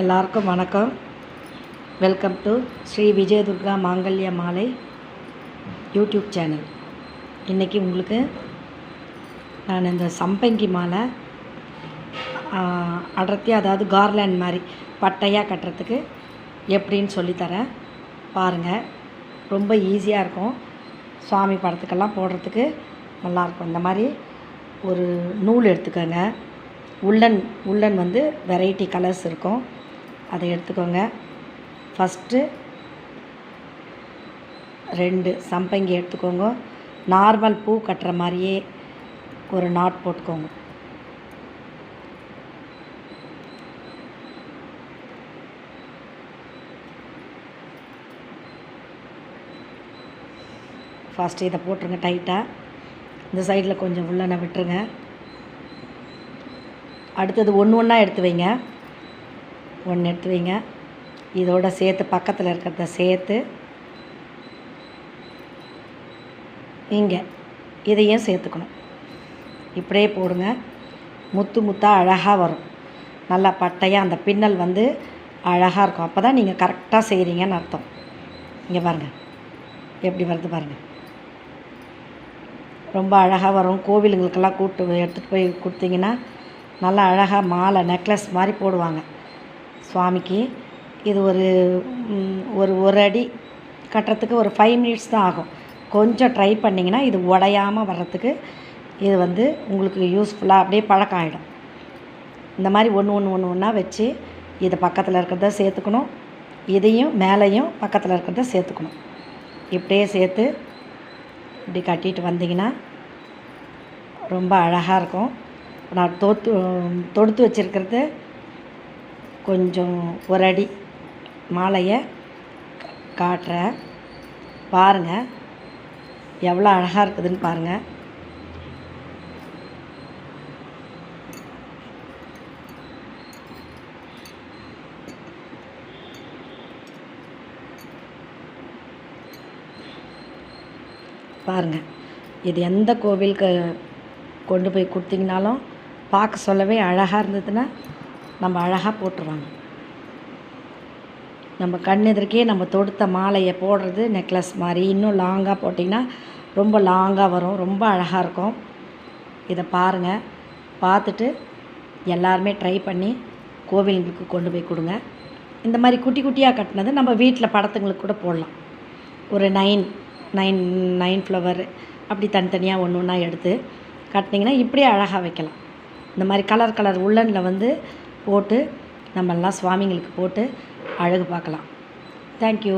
எல்லாருக்கும் வணக்கம். Welcome to Sri விஜயதுர்கா மாங்கல்ய மாலை யூடியூப் சேனல். இன்றைக்கி உங்களுக்கு நான் இந்த சம்பங்கி மாலை அடர்த்தியாக அதாவது கார்லேண்ட் மாதிரி பட்டையாக கட்டுறதுக்கு எப்படின்னு சொல்லித்தரேன் பாருங்கள் ரொம்ப ஈஸியாக இருக்கும். சுவாமி படத்துக்கெல்லாம் போடுறதுக்கு நல்லாயிருக்கும் இந்த மாதிரி ஒரு நூல் எடுத்துக்கோங்க. உள்ளன் உள்ளன் வந்து வெரைட்டி கலர்ஸ் இருக்கும். அதை எடுத்துக்கோங்க. ஃபஸ்ட்டு ரெண்டு சம்பங்கி எடுத்துக்கோங்க. நார்மல் பூ கட்டுற மாதிரியே ஒரு நாட் போட்டுக்கோங்க. ஃபஸ்ட்டு இதை போட்டுருங்க டைட்டாக இந்த சைடில் கொஞ்சம் உள்ளனை விட்டுருங்க. அடுத்தது ஒன்று ஒன்றா எடுத்து வைங்க. ஒன்று எடுத்து வைங்க இதோட சேர்த்து பக்கத்தில் இருக்கிறத சேர்த்து இங்கே இதையும் சேர்த்துக்கணும். இப்படியே போடுங்க. முத்து முத்தாக அழகாக வரும். நல்லா பட்டையாக அந்த பின்னல் வந்து அழகாக இருக்கும். அப்போ தான் நீங்கள் கரெக்டாக செய்கிறீங்கன்னு அர்த்தம். இங்கே பாருங்கள் எப்படி வருது பாருங்கள் ரொம்ப அழகாக வரும். கோவிலுங்களுக்கெல்லாம் கூப்பிட்டு எடுத்துகிட்டு போய் கொடுத்தீங்கன்னா நல்லா அழகாக மாலை நெக்லஸ் மாதிரி போடுவாங்க. சுவாமிக்கு இது ஒரு ஒரு ஒரு அடி கட்டுறதுக்கு ஒரு ஃபைவ் மினிட்ஸ் தான் ஆகும். கொஞ்சம் ட்ரை பண்ணிங்கன்னா இது உடையாமல் வர்றதுக்கு இது வந்து உங்களுக்கு யூஸ்ஃபுல்லாக அப்படியே பழக்கம் ஆகிடும் இந்த மாதிரி ஒன்று ஒன்று ஒன்று ஒன்றா வச்சு இதை பக்கத்தில் இருக்கிறத சேர்த்துக்கணும். இதையும் மேலேயும் பக்கத்தில் இருக்கிறத சேர்த்துக்கணும். இப்படியே சேர்த்து இப்படி கட்டிட்டு வந்தீங்கன்னா ரொம்ப அழகாக இருக்கும். நான் தோத்து தொடுத்து வச்சுருக்கிறது கொஞ்சம் ஒரு அடி மாலையை காட்டுறேன். பாருங்கள் எவ்வளோ அழகாக இருக்குதுன்னு பாருங்கள் பாருங்கள் இது எந்த கோவிலுக்கு கொண்டு போய் கொடுத்தீங்கனாலும் பார்க்க சொல்லவே அழகாக இருந்ததுன்னா நம்ம அழகாக போட்டுருவாங்க நம்ம கண் எதிர்க்கே நம்ம தொடுத்த மாலையை போடுறது நெக்லஸ் மாதிரி. இன்னும் லாங்காக போட்டிங்கன்னா ரொம்ப லாங்காக வரும். ரொம்ப அழகாக இருக்கும். இதை பாருங்கள் பார்த்துட்டு எல்லாருமே ட்ரை பண்ணி கோவிலுங்களுக்கு கொண்டு போய் கொடுங்க. இந்த மாதிரி குட்டி குட்டியாக கட்டினது நம்ம வீட்டில் படத்துங்களுக்கு கூட போடலாம். ஒரு நைன் நைன் நைன் ஃப்ளவர் அப்படி தனித்தனியாக ஒன்று ஒன்றா எடுத்து கட்டினீங்கன்னா இப்படியே அழகாக வைக்கலாம். இந்த மாதிரி கலர் கலர் உள்ளனில் வந்து போட்டு நம்மெல்லாம் சுவாமிங்களுக்கு போட்டு அழகு பார்க்கலாம். தேங்க்யூ